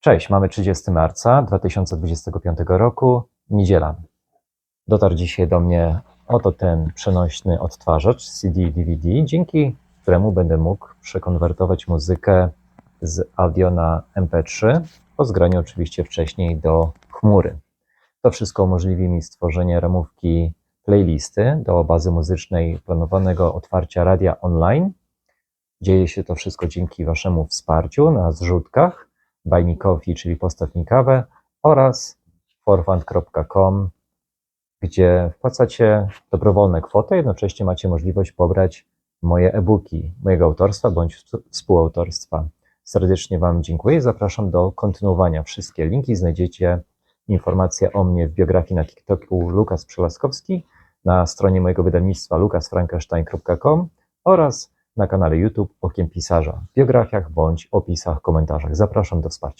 Cześć, mamy 30 marca 2025 roku, niedziela. Dotarł dzisiaj do mnie oto ten przenośny odtwarzacz CD-DVD, dzięki któremu będę mógł przekonwertować muzykę z audio na MP3, po zgraniu oczywiście wcześniej do chmury. To wszystko umożliwi mi stworzenie ramówki playlisty do bazy muzycznej planowanego otwarcia radia online. Dzieje się to wszystko dzięki Waszemu wsparciu na zrzutkach Coffee, czyli Postaw oraz forfund.com, gdzie wpłacacie dobrowolne kwoty, jednocześnie macie możliwość pobrać moje e-booki mojego autorstwa bądź współautorstwa. Serdecznie Wam dziękuję i zapraszam do kontynuowania. Wszystkie linki znajdziecie, informacje o mnie w biografii na TikToku Lukas Przelaskowski, na stronie mojego wydawnictwa lukasfrankenstein.com oraz na kanale YouTube Okiem Pisarza, w biografiach bądź opisach, komentarzach. Zapraszam do wsparcia.